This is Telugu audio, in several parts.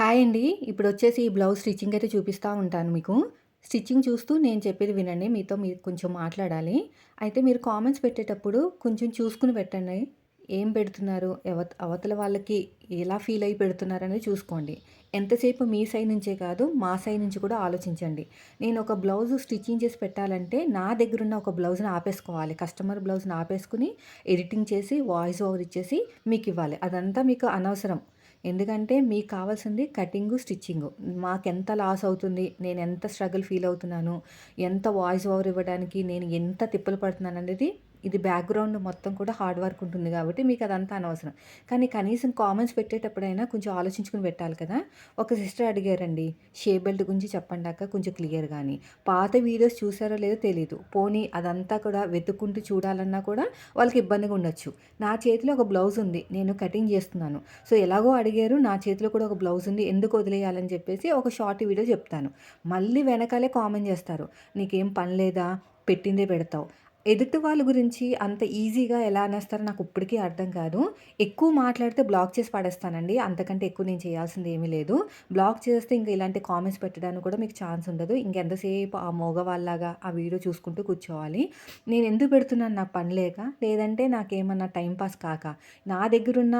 హాయ్ అండి. ఇప్పుడు వచ్చేసి ఈ బ్లౌజ్ స్టిచ్చింగ్ అయితే చూపిస్తా ఉంటాను మీకు. స్టిచ్చింగ్ చూస్తూ నేను చెప్పేది వినండి. మీతో మీరు కొంచెం మాట్లాడాలి. అయితే మీరు కామెంట్స్ పెట్టేటప్పుడు కొంచెం చూసుకొని పెట్టండి. ఏం పెడుతున్నారు? ఎవ అవతల వాళ్ళకి ఎలా ఫీల్ అయ్యి పెడుతున్నారనేది చూసుకోండి. ఎంతసేపు మీ సైడ్ నుంచే కాదు, మా సైడ్ నుంచి కూడా ఆలోచించండి. నేను ఒక బ్లౌజ్ స్టిచ్చింగ్ చేసి పెట్టాలంటే నా దగ్గరున్న ఒక బ్లౌజ్‌ని ఆపేసుకోవాలి. కస్టమర్ బ్లౌజ్‌ని ఆపేసుకుని ఎడిటింగ్ చేసి, వాయిస్ ఓవర్ ఇచ్చేసి మీకు ఇవ్వాలి అదంతా మీకు అనవసరం. ఎందుకంటే మీకు కావాల్సింది కటింగు, స్టిచ్చింగు. మాకెంత లాస్ అవుతుంది, నేను ఎంత స్ట్రగుల్ ఫీల్ అవుతున్నాను, ఎంత వాయిస్ ఓవర్ ఇవ్వడానికి నేను ఎంత తిప్పలు పడుతున్నాననేది ఇది బ్యాక్‌గ్రౌండ్ మొత్తం కూడా హార్డ్ వర్క్ ఉంటుంది కాబట్టి మీకు అదంతా అనవసరం. కానీ కనీసం కామెంట్స్ పెట్టేటప్పుడైనా కొంచెం ఆలోచించుకొని పెట్టాలి కదా! ఒక సిస్టర్ అడిగారండి. షే బెల్ట్ గురించి చెప్పండి అక్క కొంచెం క్లియర్ కానీ పాత వీడియోస్ చూసారో లేదో తెలియదు పోనీ అదంతా కూడా వెతుక్కుంటూ చూడాలన్నా కూడా వాళ్ళకి ఇబ్బందిగా ఉండొచ్చు. నా చేతిలో ఒక బ్లౌజ్ ఉంది. నేను కటింగ్ చేస్తున్నాను. సో, ఎలాగో అడిగారు. నా చేతిలో కూడా ఒక బ్లౌజ్ ఉంది. ఎందుకు వదిలేయాలని చెప్పేసి ఒక షార్ట్ వీడియో చెప్తాను. మళ్ళీ వెనకాలే కామెంట్ చేస్తారు. నీకేం పని లేదా? పెట్టిందే పెడతావు. ఎదుటి వాళ్ళ గురించి అంత ఈజీగా ఎలా అనేస్తారో నాకు ఇప్పటికీ అర్థం కాదు. ఎక్కువ మాట్లాడితే బ్లాక్ చేసి పడేస్తానండి. అంతకంటే ఎక్కువ నేను చేయాల్సింది ఏమీ లేదు. బ్లాక్ చేస్తే ఇంక ఇలాంటి కామెంట్స్ పెట్టడానికి కూడా మీకు ఛాన్స్ ఉండదు. ఇంకెంతసేపు ఆ మోగవాళ్ళలాగా ఆ వీడియో చూసుకుంటూ కూర్చోవాలి. నేను ఎందుకు పెడుతున్నాను నా పని లేక, లేదంటే నాకేమన్నా టైమ్ పాస్ కాక, నా దగ్గరున్న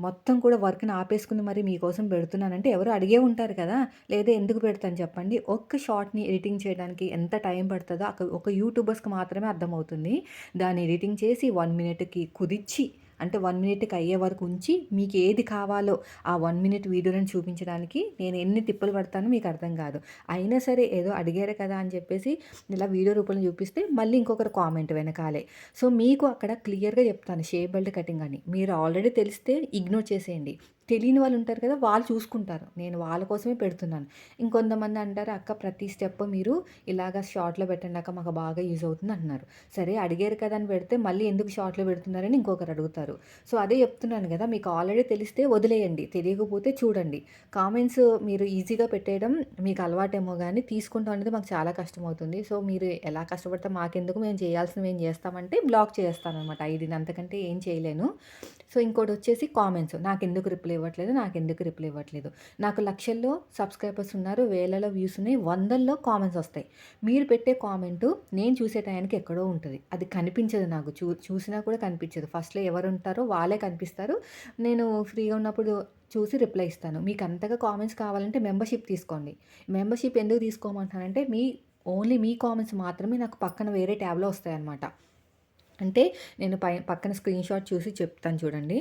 మొత్తం కూడా వర్క్‌ని ఆపేసుకుని మరి మీకోసం పెడుతున్నానంటే ఎవరు అడిగే ఉంటారు కదా! లేదా ఎందుకు పెడతాను చెప్పండి. ఒక్క షార్ట్‌ని ఎడిటింగ్ చేయడానికి ఎంత టైం పడుతుందో అక్కడ ఒక యూట్యూబర్స్‌కి మాత్రమే అర్థమవుతుంది. దాన్ని ఎడిటింగ్ చేసి వన్ మినిట్‌కి కుదిచ్చి అంటే వన్ మినిట్‌కి అయ్యే వరకు ఉంచి మీకు ఏది కావాలో ఆ వన్ మినిట్ వీడియోలను చూపించడానికి నేను ఎన్ని తిప్పలు పడతానో మీకు అర్థం కాదు. అయినా సరే ఏదో అడిగారు కదా అని చెప్పేసి ఇలా వీడియో రూపంలో చూపిస్తే మళ్ళీ ఇంకొకరు కామెంట్ వెనకాలే. సో, మీకు అక్కడ క్లియర్‌గా చెప్తాను షే బెల్ట్ కటింగ్ అని. మీరు ఆల్రెడీ తెలిస్తే ఇగ్నోర్ చేసేయండి. తెలియని వాళ్ళు ఉంటారు కదా! వాళ్ళు చూసుకుంటారు. నేను వాళ్ళ కోసమే పెడుతున్నాను. ఇంకొంతమంది అంటారు అక్క ప్రతి స్టెప్ మీరు ఇలాగ షార్ట్‌లో పెట్టండి అక్క మాకు బాగా యూజ్ అవుతుంది అంటున్నారు. సరే అడిగారు కదా అని పెడితే మళ్ళీ ఎందుకు షార్ట్‌లో పెడుతున్నారని ఇంకొకరు అడుగుతారు. సో, అదే చెప్తున్నాను కదా! మీకు ఆల్రెడీ తెలిస్తే వదిలేయండి. తెలియకపోతే చూడండి. కామెంట్స్ మీరు ఈజీగా పెట్టేయడం మీకు అలవాటేమో కానీ తీసుకుంటాం అనేది మాకు చాలా కష్టమవుతుంది. సో, మీరు ఎలా కష్టపడితే మాకెందుకు మేము చేయాల్సినవి ఏం చేస్తామంటే బ్లాక్ చేసేస్తాననమాట ఐడీని. అంతకంటే ఏం చేయలేను. సో, ఇంకోటి వచ్చేసి కామెంట్స్ నాకు ఎందుకు రిప్లై ఇవ్వట్లేదు, నాకెందుకు రిప్లై ఇవ్వట్లేదు. నాకు లక్షల్లో సబ్స్క్రైబర్స్ ఉన్నారు. వేలలో వ్యూస్ ఉన్నాయి. వందల్లో కామెంట్స్ వస్తాయి. మీరు పెట్టే కామెంటు నేను చూసే టయానికి ఎక్కడో ఉంటుంది అది కనిపించదు నాకు. చూ చూసినా కూడా కనిపించదు. ఫస్ట్‌లో ఎవరు ఉంటారో వాళ్ళే కనిపిస్తారు. నేను ఫ్రీగా ఉన్నప్పుడు చూసి రిప్లై ఇస్తాను. మీకు అంతగా కామెంట్స్ కావాలంటే మెంబర్‌షిప్ తీసుకోండి. మెంబర్‌షిప్ ఎందుకు తీసుకోమంటానంటే మీ ఓన్లీ మీ కామెంట్స్ మాత్రమే నాకు పక్కన వేరే ట్యాబ్‌లో వస్తాయన్నమాట. అంటే నేను పై పక్కన స్క్రీన్‌షాట్ చూసి చెప్తాను చూడండి.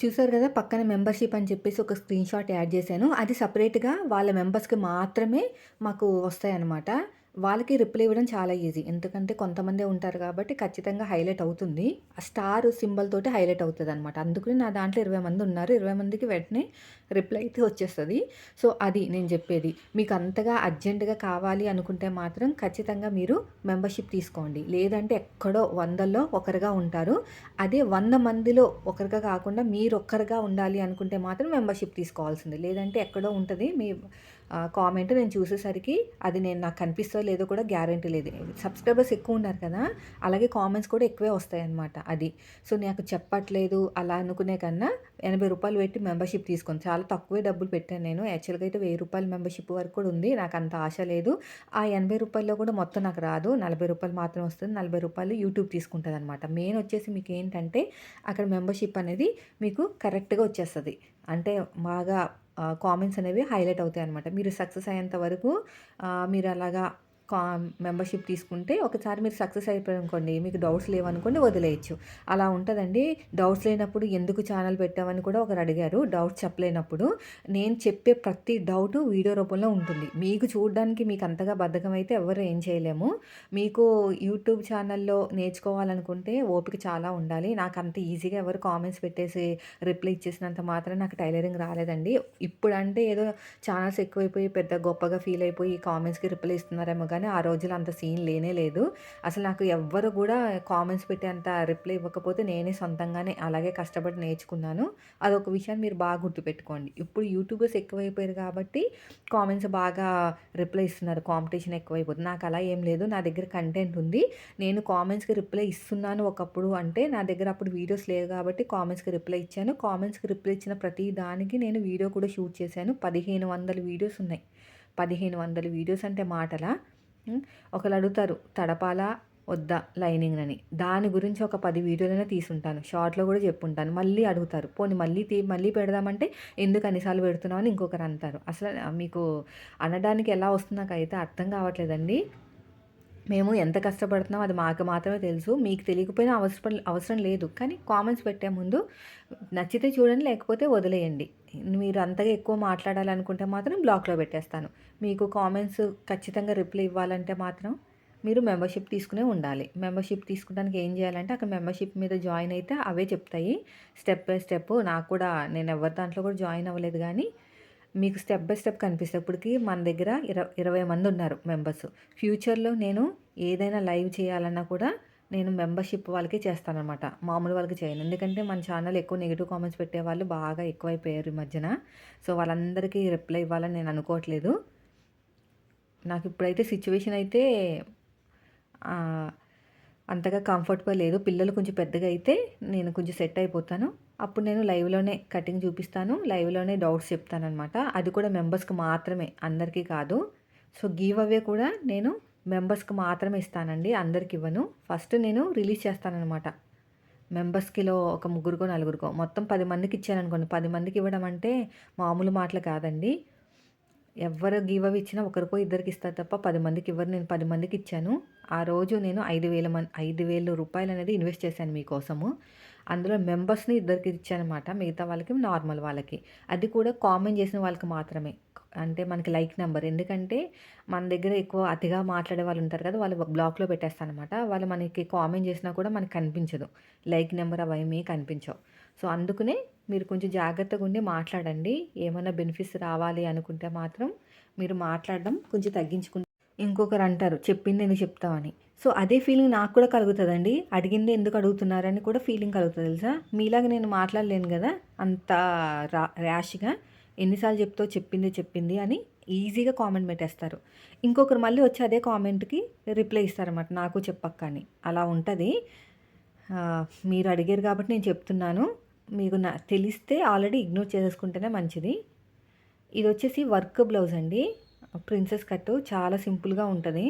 చూసారు కదా! పక్కన మెంబర్‌షిప్ అని చెప్పేసి ఒక స్క్రీన్ షాట్ యాడ్ చేశాను. అది సపరేట్గా వాళ్ళ మెంబర్స్‌కి మాత్రమే మాకు వస్తాయన్నమాట. వాళ్ళకి రిప్లై ఇవ్వడం చాలా ఈజీ. ఎందుకంటే కొంతమందే ఉంటారు కాబట్టి ఖచ్చితంగా హైలైట్ అవుతుంది. ఆ స్టార్ సింబల్ తోటి హైలైట్ అవుతదనమాట. అందుకని నా దాంట్లో 20 మంది ఉన్నారు. 20 మందికి వెంటనే రిప్లై అయితే వచ్చేస్తుంది సో, అది నేను చెప్పేది. మీకు అంతగా అర్జెంట్‌గా కావాలి అనుకుంటే మాత్రం ఖచ్చితంగా మీరు మెంబర్‌షిప్ తీసుకోండి. లేదంటే ఎక్కడో వందల్లో ఒకరుగా ఉంటారు. అదే వంద మందిలో ఒకరుగా కాకుండా మీరు ఒక్కరుగా ఉండాలి అనుకుంటే మాత్రం మెంబర్‌షిప్ తీసుకోవాల్సింది లేదంటే ఎక్కడో ఉంటుంది మీ కామెంట్ నేను చూసేసరికి అది నేను నాకు కనిపిస్తో లేదో కూడా గ్యారంటీ లేదు. సబ్స్క్రైబర్స్ ఎక్కువ ఉన్నారు కదా! అలాగే కామెంట్స్ కూడా ఎక్కువే వస్తాయన్నమాట అది. సో, నాకు చెప్పట్లేదు అలా అనుకునే కన్నా ఎనభై రూపాయలు పెట్టి మెంబర్‌షిప్ తీసుకొని చాలా తక్కువే డబ్బులు పెట్టాను నేను. యాక్చువల్‌గా అయితే వెయ్యి రూపాయల మెంబర్‌షిప్ వరకు కూడా ఉంది. నాకు అంత ఆశ లేదు. ఆ ఎనభై రూపాయల్లో కూడా మొత్తం నాకు రాదు. నలభై రూపాయలు మాత్రం వస్తుంది. నలభై రూపాయలు యూట్యూబ్ తీసుకుంటుంది అనమాట మెయిన్ వచ్చేసి మీకేంటంటే అక్కడ మెంబర్‌షిప్ అనేది మీకు కరెక్ట్‌గా వచ్చేస్తుంది అంటే బాగా కామెంట్స్ అనేవి హైలైట్ అవుతాయి అనమాట మీరు సక్సెస్ అయ్యేంత వరకు మీరు అలాగా కా మెంబర్‌షిప్ తీసుకుంటే ఒకసారి మీరు సక్సెస్ అయిపోయారనుకోండి మీకు డౌట్స్ లేవనుకోండి వదిలేయచ్చు అలా ఉంటుందండి డౌట్స్ లేనప్పుడు ఎందుకు ఛానల్ పెట్టావని కూడా ఒకరు అడిగారు. డౌట్స్ చెప్పలేనప్పుడు. నేను చెప్పే ప్రతి డౌట్ వీడియో రూపంలో ఉంటుంది. మీకు చూడడానికి మీకు అంతగా బద్ధకం అయితే ఎవ్వరు ఏం చేయలేము. మీకు యూట్యూబ్ ఛానల్‌లో నేర్చుకోవాలనుకుంటే ఓపిక చాలా ఉండాలి. నాకు అంత ఈజీగా ఎవరు కామెంట్స్ పెట్టేసి రిప్లై ఇచ్చేసినంత మాత్రం నాకు టైలరింగ్ రాలేదండి. ఇప్పుడంటే ఏదో ఛానల్స్ ఎక్కువైపోయి పెద్ద గొప్పగా ఫీల్ అయిపోయి కామెంట్స్‌కి రిప్లై ఇస్తున్నారేమో కానీ కానీ ఆ రోజుల్లో అంత సీన్ లేనే లేదు. అసలు నాకు ఎవ్వరు కూడా కామెంట్స్ పెట్టేంత రిప్లై ఇవ్వకపోతే నేనే సొంతంగానే అలాగే కష్టపడి నేర్చుకున్నాను. అదొక విషయాన్ని మీరు బాగా గుర్తుపెట్టుకోండి. ఇప్పుడు యూట్యూబర్స్ ఎక్కువైపోయారు కాబట్టి కామెంట్స్ బాగా రిప్లై ఇస్తున్నారు. కాంపిటీషన్ ఎక్కువైపోతుంది. నాకు అలా ఏం లేదు. నా దగ్గర కంటెంట్ ఉంది. నేను కామెంట్స్‌కి రిప్లై ఇస్తున్నాను ఒకప్పుడు అంటే నా దగ్గర అప్పుడు వీడియోస్ లేవు కాబట్టి కామెంట్స్‌కి రిప్లై ఇచ్చాను. కామెంట్స్‌కి రిప్లై ఇచ్చిన ప్రతి దానికి నేను వీడియో కూడా షూట్ చేశాను. 1500 వీడియోస్ ఉన్నాయి. 1500 వీడియోస్ అంటే మాటలా? ఒకరు ఒకళ్ళు అడుగుతారు తడపాలా? వద్దా లైనింగ్ అని. దాని గురించి ఒక పది వీడియోలైనా తీసుంటాను. షార్ట్‌లో కూడా చెప్పుంటాను. మళ్ళీ అడుగుతారు. పోనీ మళ్ళీ తీ మళ్ళీ పెడదామంటే ఎందుకు అన్నిసార్లు పెడుతున్నావు అని ఇంకొకరు అంటారు. అసలు మీకు అనడానికి ఎలా వస్తుందో అర్థం కావట్లేదండి. మేము ఎంత కష్టపడుతున్నాం అది మాకు మాత్రమే తెలుసు. మీకు తెలియకపోయినా అవసరం అవసరం లేదు. కానీ కామెంట్స్ పెట్టే ముందు నచ్చితే చూడండి లేకపోతే వదిలేయండి. మీరు అంతగా ఎక్కువ మాట్లాడాలనుకుంటే మాత్రం బ్లాక్‌లో పెట్టేస్తాను. మీకు కామెంట్స్ ఖచ్చితంగా రిప్లై ఇవ్వాలంటే మాత్రం మీరు మెంబర్‌షిప్ తీసుకునే ఉండాలి. మెంబర్‌షిప్ తీసుకోవడానికి ఏం చేయాలంటే అక్కడ మెంబర్‌షిప్ మీద జాయిన్ అయితే అవే చెప్తాయి. స్టెప్ బై స్టెప్ నాకు కూడా నేను ఎవరి దాంట్లో కూడా జాయిన్ అవ్వలేదు కానీ మీకు స్టెప్ బై స్టెప్ కనిపిస్తాయి. ఇప్పటికి మన దగ్గర ఇర 20 మంది ఉన్నారు మెంబర్స్. ఫ్యూచర్‌లో నేను ఏదైనా లైవ్ చేయాలన్నా కూడా నేను మెంబర్‌షిప్ వాళ్ళకే చేస్తానమాట మామూలు వాళ్ళకి చేయను. ఎందుకంటే మన ఛానల్ ఎక్కువ నెగిటివ్ కామెంట్స్ పెట్టే వాళ్ళు బాగా ఎక్కువైపోయారు ఈ మధ్యన. సో వాళ్ళందరికీ రిప్లై ఇవ్వాలని నేను అనుకోవట్లేదు. నాకు ఇప్పుడైతే సిచ్యువేషన్ అయితే అంతగా కంఫర్టబుల్ లేదు. పిల్లలు కొంచెం పెద్దగా అయితే నేను కొంచెం సెట్ అయిపోతాను. అప్పుడు నేను లైవ్‌లోనే కటింగ్ చూపిస్తాను. లైవ్‌లోనే డౌట్స్ చెప్తాననమాట. అది కూడా మెంబర్స్‌కి మాత్రమే అందరికీ కాదు. సో గివ్ అవే కూడా నేను మెంబర్స్‌కి మాత్రమే ఇస్తానండి. అందరికి ఇవ్వను. ఫస్ట్ నేను రిలీజ్ చేస్తాననమాట. మెంబర్స్‌కిలో ఒక ముగ్గురికో, నలుగురికో మొత్తం పది మందికి ఇచ్చాననుకోండి. పది మందికి ఇవ్వడం అంటే మామూలు మాటలు కాదండి. ఎవరు గివ్ ఇచ్చినా ఒకరికో ఇద్దరికి ఇస్తారు తప్ప పది మందికి ఇవ్వరు. నేను పది మందికి ఇచ్చాను. ఆ రోజు నేను ఐదు వేల మంది ఐదు వేల రూపాయలు అనేది ఇన్వెస్ట్ చేశాను మీకోసము. అందులో మెంబర్స్‌ని ఇద్దరికి ఇచ్చానమాట మిగతా వాళ్ళకి నార్మల్ వాళ్ళకి. అది కూడా కామెంట్ చేసిన వాళ్ళకి మాత్రమే. అంటే మనకి లైక్ నెంబర్ ఎందుకంటే మన దగ్గర ఎక్కువ అతిగా మాట్లాడే వాళ్ళు ఉంటారు కదా! వాళ్ళు బ్లాక్‌లో పెట్టేస్తానమాట వాళ్ళు మనకి కామెంట్ చేసినా కూడా మనకు కనిపించదు. లైక్ నెంబర్ అవేమీ కనిపించవు. సో అందుకనే మీరు కొంచెం జాగ్రత్తగా ఉండి మాట్లాడండి. ఏమైనా బెనిఫిట్స్ రావాలి అనుకుంటే మాత్రం మీరు మాట్లాడడం కొంచెం తగ్గించుకుంటే ఇంకొకరు అంటారు చెప్పింది ఎందుకు చెప్తామని సో అదే ఫీలింగ్ నాకు కూడా కలుగుతుందండి అడిగింది ఎందుకు అడుగుతున్నారని కూడా ఫీలింగ్ కలుగుతది తెలుసా? మీలాగా నేను మాట్లాడలేను కదా అంత రా ర్యాష్‌గా ఎన్నిసార్లు చెప్తో చెప్తావు చెప్పింది అని ఈజీగా కామెంట్ పెట్టేస్తారు. ఇంకొకరు మళ్ళీ వచ్చి అదే కామెంట్‌కి రిప్లై ఇస్తారన్నమాట నాకు చెప్పక్క అని. అలా ఉంటుంది మీరు అడిగారు కాబట్టి నేను చెప్తున్నాను. మీకు నా తెలిస్తే ఆల్రెడీ ఇగ్నోర్ చేసేసుకుంటేనే మంచిది. ఇది వచ్చేసి వర్క్ బ్లౌజ్ అండి. ప్రిన్సెస్ కట్ చాలా సింపుల్‌గా ఉంటుంది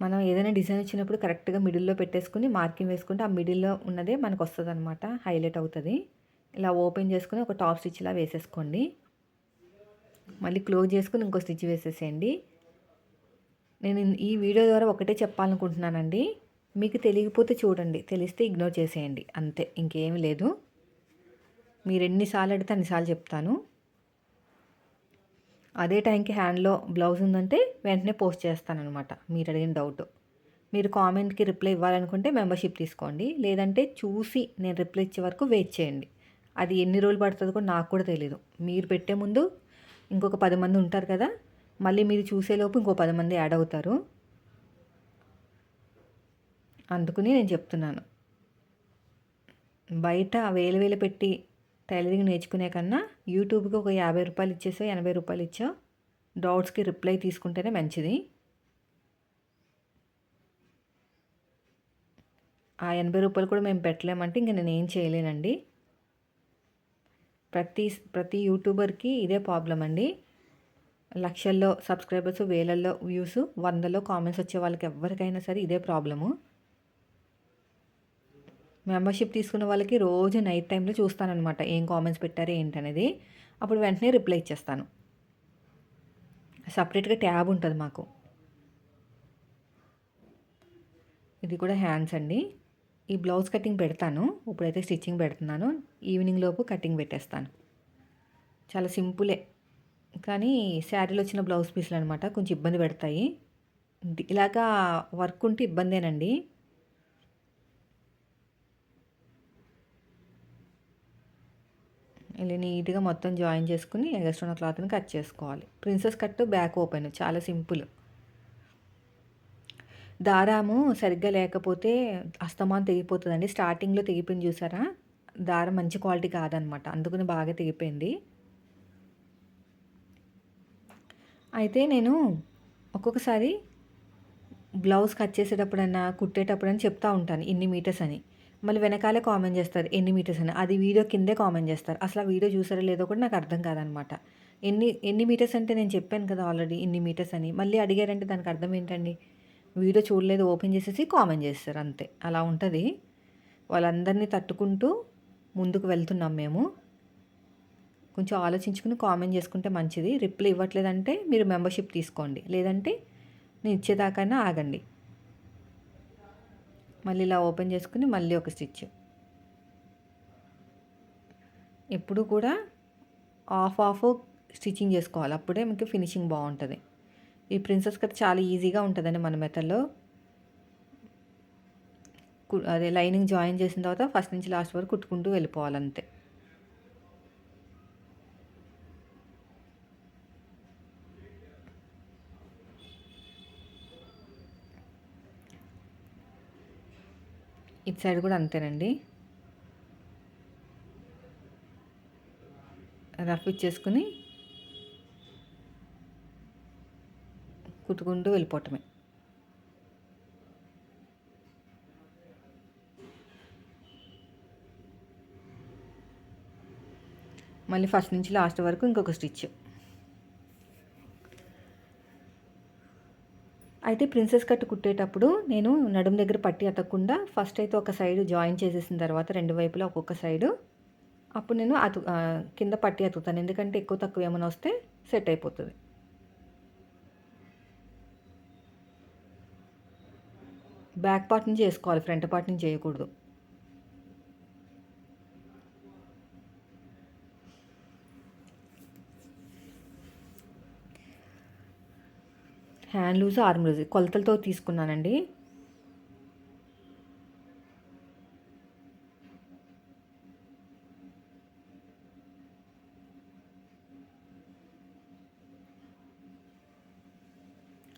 మనం ఏదైనా డిజైన్ వచ్చినప్పుడు కరెక్ట్‌గా మిడిల్‌లో పెట్టేసుకుని మార్కింగ్ వేసుకుంటే ఆ మిడిల్‌లో ఉన్నదే మనకు వస్తుంది అనమాట హైలైట్ అవుతుంది ఇలా ఓపెన్ చేసుకుని ఒక టాప్ స్టిచ్‌లా వేసేసుకోండి. మళ్ళీ క్లోజ్ చేసుకుని ఇంకో స్టిచ్ వేసేసేయండి. నేను ఈ వీడియో ద్వారా ఒకటే చెప్పాలనుకుంటున్నానండి. మీకు తెలియకపోతే చూడండి. తెలిస్తే ఇగ్నోర్ చేసేయండి. అంతే ఇంకేమి లేదు. మీరు ఎన్నిసార్లు అడిగితే అన్ని సార్లు చెప్తాను. అదే టైంకి హ్యాండ్‌లో బ్లౌజ్ ఉందంటే వెంటనే పోస్ట్ చేస్తాననమాట. మీరు అడిగిన డౌట్. మీరు కామెంట్‌కి రిప్లై ఇవ్వాలనుకుంటే మెంబర్‌షిప్ తీసుకోండి. లేదంటే చూసి నేను రిప్లై ఇచ్చే వరకు వెయిట్ చేయండి. అది ఎన్ని రోజులు పడుతుందో కూడా నాకు కూడా తెలీదు. మీరు పెట్టే ముందు ఇంకొక పది మంది ఉంటారు కదా! మళ్ళీ మీరు చూసేలోపు ఇంకో పది మంది యాడ్ అవుతారు. అందుకని నేను చెప్తున్నాను. బయట వేలు వేలు పెట్టి టైలరింగ్ నేర్చుకునే కన్నా యూట్యూబ్‌కి ఒక యాభై రూపాయలు ఇచ్చేసో, ఎనభై రూపాయలు ఇచ్చో డౌట్స్‌కి రిప్లై తీసుకుంటేనే మంచిది. ఆ ఎనభై రూపాయలు కూడా మేము పెట్టలేమంటే ఇంక నేనేం చేయలేనండి. ప్రతి ప్రతి యూట్యూబర్‌కి ఇదే ప్రాబ్లం అండి. లక్షల్లో సబ్స్క్రైబర్స్, వేలల్లో వ్యూస్, వందల్లో కామెంట్స్ వచ్చే వాళ్ళకి ఎవ్వరికైనా సరే ఇదే ప్రాబ్లము. మెంబర్‌షిప్ తీసుకున్న వాళ్ళకి రోజు నైట్ టైంలో చూస్తానమాట ఏం కామెంట్స్ పెట్టారు ఏంటనేది. అప్పుడు వెంటనే రిప్లై ఇచ్చేస్తాను. సపరేట్గా ట్యాబ్ ఉంటుంది మాకు. ఇది కూడా హ్యాండ్స్ అండి. ఈ బ్లౌజ్ కటింగ్ పెడతాను. ఇప్పుడైతే స్టిచ్చింగ్ పెడుతున్నాను. ఈవినింగ్ లోపు కటింగ్ పెట్టేస్తాను. చాలా సింపులే. కానీ శారీలో వచ్చిన బ్లౌజ్ పీసులనమాట. కొంచెం ఇబ్బంది పెడతాయి. ఇలాగా వర్క్ ఉంటే ఇబ్బందేనండి. ఇలా నీట్గా మొత్తం జాయిన్ చేసుకుని ఎగస్ట్రా ఉన్న క్లాత్ని కట్ చేసుకోవాలి. ప్రిన్సెస్ కట్ బ్యాక్ ఓపెన్ చాలా సింపుల్. దారాము సరిగ్గా లేకపోతే అస్తమాన్ తెగిపోతుందండి. స్టార్టింగ్లో తెగిపోయింది చూసారా? దారం మంచి క్వాలిటీ కాదనమాట. అందుకని బాగా తెగిపోయింది. అయితే నేను ఒక్కొక్కసారి బ్లౌజ్ కట్ చేసేటప్పుడన్నా కుట్టేటప్పుడన్నా చెప్తా ఉంటాను. ఇన్ని మీటర్స్ అని. మళ్ళీ వెనకాలే కామెంట్ చేస్తారు ఎన్ని మీటర్స్ అని. అది వీడియో కిందే కామెంట్ చేస్తారు. అసలు ఆ వీడియో చూసారో లేదో కూడా నాకు అర్థం కాదనమాట. ఎన్ని ఎన్ని మీటర్స్ అంటే నేను చెప్పాను కదా ఆల్రెడీ ఇన్ని మీటర్స్ అని. మళ్ళీ అడిగారంటే దానికి అర్థం ఏంటండి? వీడియో చూడలేదు ఓపెన్ చేసేసి కామెంట్ చేస్తారు అంతే. అలా ఉంటుంది. వాళ్ళందరినీ తట్టుకుంటూ ముందుకు వెళ్తున్నాం మేము. కొంచెం ఆలోచించుకుని కామెంట్ చేసుకుంటే మంచిది. రిప్లై ఇవ్వట్లేదంటే మీరు మెంబర్షిప్ తీసుకోండి. లేదంటే నేను ఇచ్చేదాకైనా ఆగండి. మళ్ళీ ఇలా ఓపెన్ చేసుకుని మళ్ళీ ఒక స్టిచ్. ఎప్పుడు కూడా ఆఫ్ ఆఫ్ స్టిచ్చింగ్ చేసుకోవాలి. అప్పుడే మీకు ఫినిషింగ్ బాగుంటుంది. ఈ ప్రిన్సెస్ కట్ చాలా ఈజీగా ఉంటుందండి మన మెథడ్లో. అదే లైనింగ్ జాయిన్ చేసిన తర్వాత ఫస్ట్ నుంచి లాస్ట్ వరకు కుట్టుకుంటూ వెళ్ళిపోవాలంతే. ఇటు సైడ్ కూడా అంతేనండి. రఫ్ ఇచ్చేసుకుని కుట్టుకుంటూ వెళ్ళిపోవటమే. మళ్ళీ ఫస్ట్ నుంచి లాస్ట్ వరకు ఇంకొక స్టిచ్. అయితే ప్రిన్సెస్ కట్ కుట్టేటప్పుడు నేను నడుము దగ్గర పట్టి అతకుండా ఫస్ట్ అయితే ఒక సైడ్ జాయిన్ చేసేసిన తర్వాత రెండు వైపులా ఒక్కొక్క సైడు అప్పుడు నేను అతు కింద పట్టి అతుకుతాను. ఎందుకంటే ఎక్కువ తక్కువ ఏమైనా వస్తే సెట్ అయిపోతుంది. బ్యాక్ పార్ట్ నుంచి చేసుకోవాలి ఫ్రంట్ పార్ట్ నుంచి చేయకూడదు హ్యాండ్ లూజ్ ఆర్మ్ లూజ్ కొలతలతో తీసుకున్నానండి.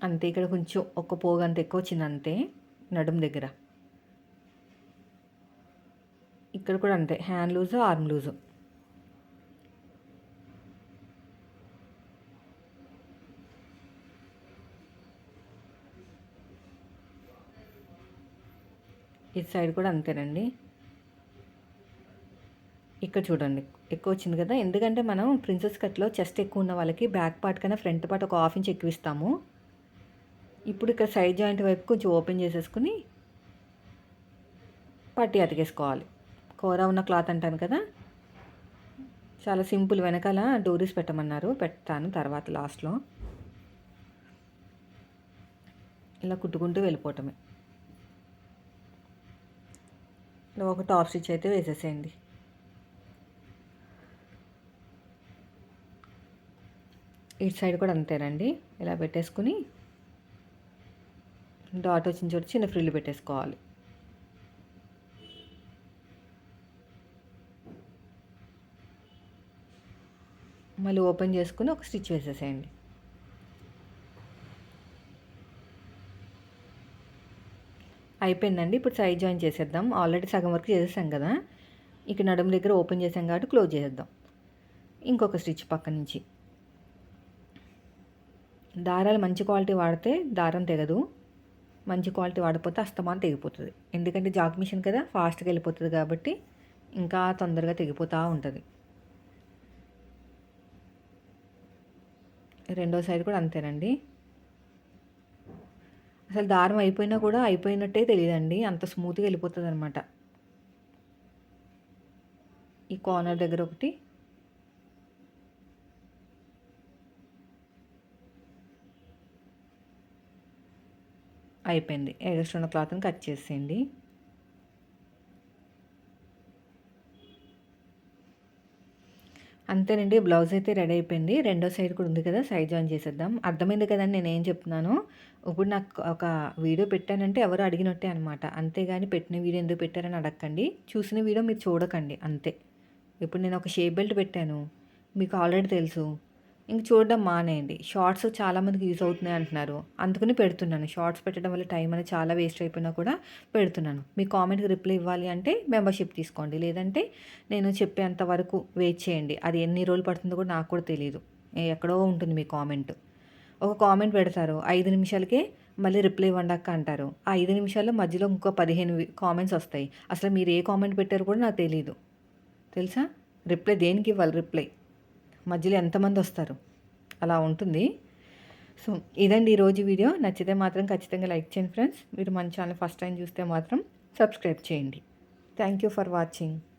అంతే ఇక్కడ కొంచెం ఒక పోగంత ఎక్కువ వచ్చింది అంతే నడుం దగ్గర. ఇక్కడ కూడా అంతే హ్యాండ్ లూజు ఆర్మ్ లూజు. ఇటు సైడ్ కూడా అంతేనండి. ఇక్కడ చూడండి ఎక్కువ వచ్చింది కదా. ఎందుకంటే మనం ప్రిన్సెస్ కట్లో చెస్ట్ ఎక్కువ ఉన్న వాళ్ళకి బ్యాక్ పార్ట్ కన్నా ఫ్రంట్ పార్ట్ ఒక హాఫ్ ఇంచ్ ఎక్కువ ఇస్తాము. ఇప్పుడు ఇక్కడ సైడ్ జాయింట్ వైపు కొంచెం ఓపెన్ చేసేసుకుని పట్టి అతికేసుకోవాలి. కూర ఉన్న క్లాత్ అంటాను కదా. చాలా సింపుల్ వెనకాల డోరీస్ పెట్టమన్నారు. పెడతాను తర్వాత లాస్ట్లో. ఇలా కుట్టుకుంటూ వెళ్ళిపోవటమే. ఇలా ఒక టాప్ స్టిచ్ అయితే వేసేసేయండి. ఇటు సైడ్ కూడా అంతేనండి. ఇలా పెట్టేసుకుని డాట్ వచ్చిన చోటు చిన్న ఫ్రిల్లు పెట్టేసుకోవాలి. మళ్ళీ ఓపెన్ చేసుకుని ఒక స్టిచ్ వేసేసేయండి. అయిపోయిందండి. ఇప్పుడు సైడ్ జాయిన్ చేసేద్దాం. ఆల్రెడీ సగం వరకు చేసేసాం కదా. ఇక నడుము దగ్గర ఓపెన్ చేసాం కాబట్టి క్లోజ్ చేసేద్దాం. ఇంకొక స్టిచ్ పక్క నుంచి. దారాలు మంచి క్వాలిటీ వాడితే దారం తెగదు. మంచి క్వాలిటీ వాడిపోతే అస్తమాన్ తెగిపోతుంది. ఎందుకంటే జాక్ మిషన్ కదా ఫాస్ట్గా వెళ్ళిపోతుంది కాబట్టి ఇంకా తొందరగా తెగిపోతూ ఉంటుంది. రెండో సైడ్ కూడా అంతేనండి. అసలు దారం అయిపోయినా కూడా అయిపోయినట్టే తెలియదండి. అంత స్మూత్గా వెళ్ళిపోతుంది అనమాట ఈ కార్నర్ దగ్గర ఒకటి. అయిపోయింది. ఎగస్ట్రా ఉన్న క్లాత్ని కట్ చేసేయండి. అంతేనండి. బ్లౌజ్ అయితే రెడీ అయిపోయింది. రెండో సైడ్ కూడా ఉంది కదా సైడ్ జాయిన్ చేసేద్దాం. అర్థమైంది కదండి నేను ఏం చెప్తున్నాను? ఇప్పుడు నాకు ఒక వీడియో పెట్టానంటే ఎవరు అడిగినట్టే అనమాట అంతేగాని పెట్టిన వీడియో ఎందుకు పెట్టారని అడగకండి. చూసిన వీడియో మీరు చూడకండి అంతే. ఇప్పుడు నేను ఒక షేప్ బెల్ట్ పెట్టాను. మీకు ఆల్రెడీ తెలుసు. ఇంక చూడడం మానేయండి. షార్ట్స్ చాలామందికి యూస్ అవుతున్నాయి అంటున్నారు. అందుకని పెడుతున్నాను. షార్ట్స్ పెట్టడం వల్ల టైం అనేది చాలా వేస్ట్ అయిపోయినా కూడా పెడుతున్నాను. మీ కామెంట్కి రిప్లై ఇవ్వాలి అంటే మెంబర్షిప్ తీసుకోండి. లేదంటే నేను చెప్పేంత వరకు వెయిట్ చేయండి. అది ఎన్ని రోజులు పడుతుందో కూడా నాకు కూడా తెలియదు ఎక్కడో ఉంటుంది మీ కామెంట్. ఒక కామెంట్ పెడతారు. ఐదు నిమిషాలకే మళ్ళీ రిప్లై ఇవ్వండి అంటారు. ఆ ఐదు నిమిషాల్లో మధ్యలో ఇంకో పదిహేను కామెంట్స్ వస్తాయి. అసలు మీరు ఏ కామెంట్ పెట్టారో కూడా నాకు తెలియదు తెలుసా? రిప్లై దేనికి ఇవ్వాలి? రిప్లై. మధ్యలో ఎంతమంది వస్తారు? అలా ఉంటుంది. సో ఇదండి ఈరోజు వీడియో. నచ్చితే మాత్రం ఖచ్చితంగా లైక్ చేయండి ఫ్రెండ్స్. మీరు మన ఛానల్ ఫస్ట్ టైం చూస్తే మాత్రం సబ్స్క్రైబ్ చేయండి. Thank you for watching.